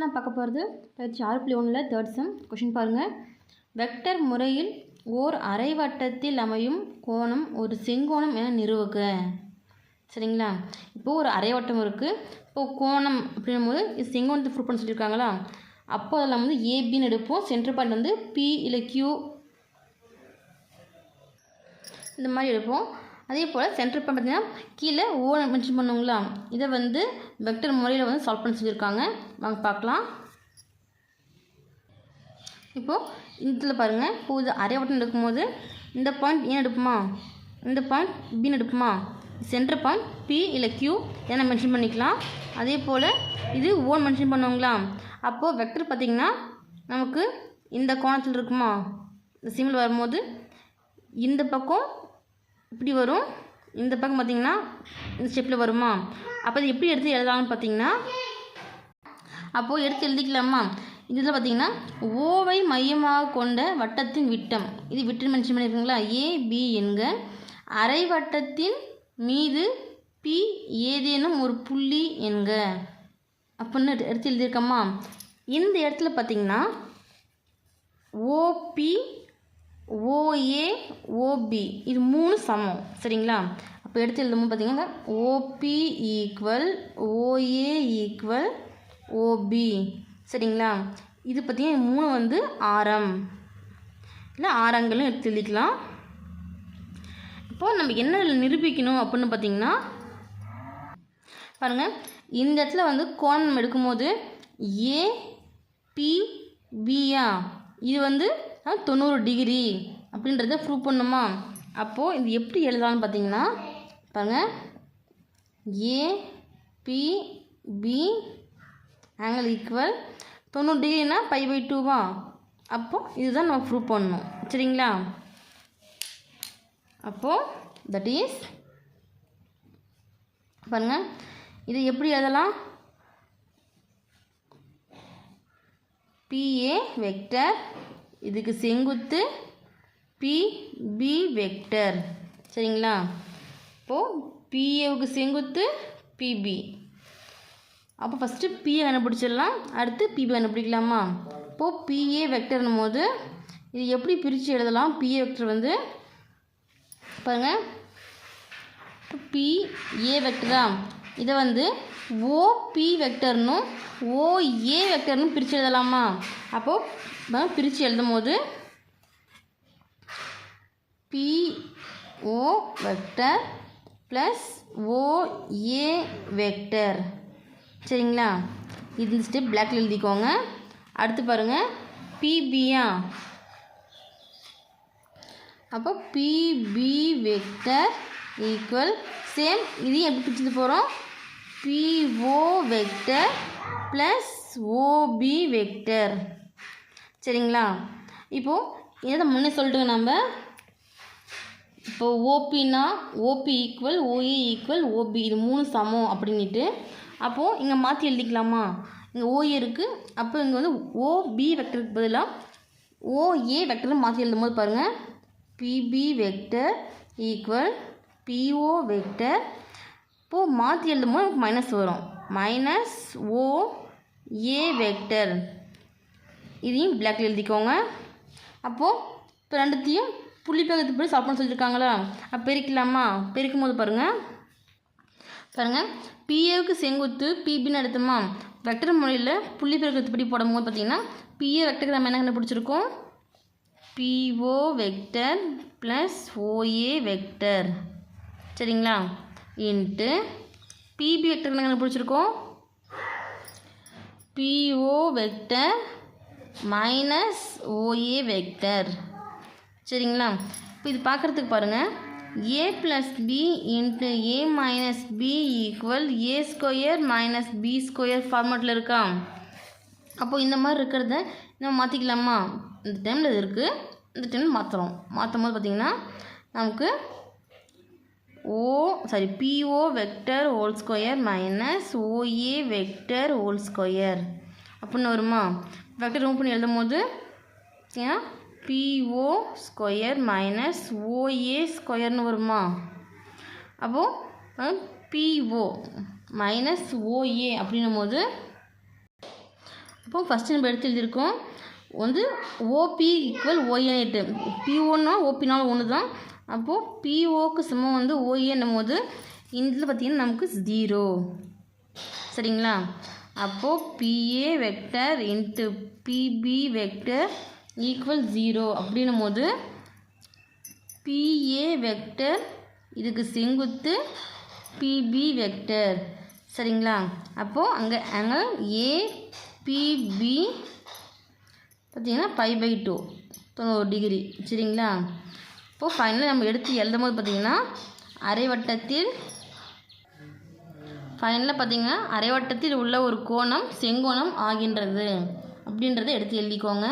நான் பார்க்க போகிறது பயிற்சி ஆறு புள்ளி ஒன்றில் தேர்ட் சம் கொஷின் பாருங்கள் வெக்டர் முறையில் ஓர் அரைவட்டத்தில் அமையும் கோணம் ஒரு செங்கோணம் என நிறுவுக. சரிங்களா? இப்போது ஒரு அரைவட்டம் இருக்குது இப்போது கோணம் அப்படின்னும் போது இது செங்கோணத்தை ப்ரூவ் பண்ண சொல்லியிருக்காங்களா? அப்போ அதில் வந்து ஏபின்னு எடுப்போம். சென்டர் பாயிண்ட் வந்து பி இல்லை கியூ இந்த மாதிரி எடுப்போம். அதே போல் சென்டர் பாயிண்ட் பார்த்தீங்கன்னா கீழே ஓ மென்ஷன் பண்ணுவோங்களா இதை வந்து வெக்டர் முறையில் வந்து சால்வ் பண்ண சொல்லியிருக்காங்க வாங்க பார்க்கலாம். இப்போது இதில் பாருங்கள் இப்போ இது அரை வட்டம் எடுக்கும்போது இந்த பாயிண்ட் ஏன் எடுப்போமா? இந்த பாயிண்ட் பின்னு எடுப்போமா? சென்டர் பாயிண்ட் பி இல்லை கியூ என மென்ஷன் பண்ணிக்கலாம். அதே போல் இது ஓன் மென்ஷன் பண்ணுவாங்களா அப்போது வெக்டர் பார்த்திங்கன்னா நமக்கு இந்த கோணத்தில் இருக்குமா? இந்த சிம்பிள் வரும்போது இந்த பக்கம் இப்படி வரும். இந்த பக்கம் பார்த்திங்கன்னா இந்த ஸ்டெப்பில் வருமா? அப்போ இது எப்படி எடுத்து எழுதலாம்னு பார்த்தீங்கன்னா அப்போது எடுத்து எழுதிக்கலாமா? இதில் பார்த்தீங்கன்னா ஓவை மையமாக கொண்ட வட்டத்தின் விட்டம். இது விட்டம் மென்ஷன் பண்ணியிருக்கீங்களா ஏ பி என்க அரை வட்டத்தின் மீது பி ஏதேனும் ஒரு புள்ளி என்க. அப்படின்னு எடுத்து எழுதியிருக்கோமா? இந்த இடத்துல பார்த்தீங்கன்னா ஓபி ஓஏ ஓபி இது மூணு சமம். சரிங்களா? அப்போ எடுத்து எழுதும்போது பார்த்தீங்கன்னா OB equal OA equal OB சரிங்களா? இது பார்த்தீங்கன்னா மூணு வந்து ஆரம். இல்லை ஆரங்களும் எடுத்து எழுதிக்கலாம். இப்போது நம்ம என்ன இதில் நிரூபிக்கணும் அப்படின்னு பார்த்தீங்கன்னா பாருங்கள் இந்த இடத்துல வந்து கோணம் எடுக்கும்போது ஏபிபியா இது வந்து தொண்ணூறு டிகிரி அப்படின்றத ப்ரூவ் பண்ணுமா? அப்போது இது எப்படி எழுதலாம்னு பார்த்தீங்கன்னா பாருங்கள் A B B angle equal தொண்ணூறு டிகிரினா பை பை டூவா அப்போது இதுதான் நம்ம ப்ரூவ் பண்ணணும். சரிங்களா? அப்போது தட் இஸ் பாருங்கள் இது எப்படி எழுதலாம்? பிஏ வெக்டர் இதுக்கு செங்குத்து பிபி வெக்டர் சரிங்களா? இப்போது பிஏவுக்கு செங்குத்து பிபி அப்போ ஃபஸ்ட்டு பிஏ கண்டுபிடிச்சிடலாம். அடுத்து பிபி கண்டுபிடிக்கலாமா? இப்போது பிஏ வெக்டர்னும் போது இது எப்படி பிரித்து எழுதலாம்? பிஏ வெக்டர் வந்து பாருங்கள் பிஏ ஏ வெக்டரா இதை வந்து ஓபி வெக்டர்னும் ஓஏ வெக்டர்னும் பிரித்து எழுதலாமா? அப்போது பிரித்து எழுதும் போது BO vector plus OA vector. சரிங்களா? இது ஸ்டெப் பிளாக்ல எழுதிக்கோங்க. அடுத்து பாருங்கள் பிபியா அப்போ பிபி வெக்டர் ஈக்குவல் சேம் இதையும் எப்படி பிரிச்சுட்டு போகிறோம் BO vector plus OB vector சரிங்களா? இப்போது இதை முன்னே சொல்லிட்டுங்க நம்ம. இப்போ ஓபின்னா OB equal OA equal OB இது மூணு சமம் அப்படின்ட்டு அப்போது இங்கே மாற்றி எழுதிக்கலாமா? இங்கே ஓஏ இருக்குது அப்போ இங்கே வந்து ஓபி வெக்டருக்கு பதிலாக ஓஏ வெக்டர் மாற்றி எழுதும்போது பாருங்கள் BB vector equal BO vector. இப்போது மாற்றி எழுதும்போது நமக்கு மைனஸ் வரும். Minus O A vector. இதையும் பிளாக்ல எழுதிக்கோங்க. அப்போது இப்போ ரெண்டுத்தையும் புள்ளி பக்கத்து படி சாப்பிட சொல்லியிருக்காங்களா அப்போ பெருக்கலாமா பெருக்கும் போது பாருங்கள் பாருங்கள் பிஏவுக்கு செங்குத்து பிபின்னு எடுத்தோமா? வெக்டர் முறையில் புள்ளி பெருக்கத்துப்படி போடும்போது பார்த்தீங்கன்னா பிஏ வெக்டருக்கு நம்ம என்ன கண்டுபிடிச்சிருக்கோம்? BO vector plus OA vector. சரிங்களா? இன்ட்டு பிபி வெக்டர் என்ன கண்டுபிடிச்சிருக்கோம் BO vector minus OA vector சரிங்களா? இப்போ இது பார்க்குறதுக்கு பாருங்கள் A plus B into A minus B equal A square minus B square ஃபார்மேட்டில் இருக்கா? அப்போது இந்த மாதிரி இருக்கிறத நம்ம மாற்றிக்கலாமா இந்த டைமில் இது இருக்குது இந்த டைமில் மாற்றுறோம் மாற்றும் போது பார்த்திங்கன்னா நமக்கு ஓ sorry BO vector whole square minus OA vector whole square அப்படின்னு வருமா? வெக்டர் ரூம் பண்ணி எழுதும் போது ஏன்னா பிஓ ஸ்கொயர் மைனஸ் ஓஏ ஸ்கொயர்னு வருமா? அப்போது பிஓ மைனஸ் ஓஏ அப்படின்னும் போது அப்போ ஃபஸ்ட்டு நம்ம எடுத்து எழுதியிருக்கோம் வந்து ஓபி ஈக்குவல் ஓஏன்ட்டு பிஓன்னா ஓபினாலும் ஒன்று தான் அப்போது பிஓக்கு சமம் வந்து ஓஏன்னும் போது இதில் பார்த்திங்கன்னா நமக்கு ஜீரோ சரிங்களா? அப்போது BA vector into BB vector equal zero அப்படின்னும் போது பிஏ வெக்டர் இதுக்கு செங்குத்து பிபி வெக்டர் சரிங்களா? அப்போது அங்கே ஆங்கிள் ஏபிபி பார்த்தீங்கன்னா ஃபைவ் பை டூ தொண்ணூறு டிகிரி சரிங்களா? இப்போது ஃபைனலாக நம்ம எடுத்து எழுதும் போது பார்த்திங்கன்னா அரைவட்டத்தில் ஃபைனலாக பார்த்திங்கன்னா அரைவட்டத்தில் உள்ள ஒரு கோணம் செங்கோணம் ஆகின்றது. அப்படின்றத எடுத்து எழுதிக்கோங்க.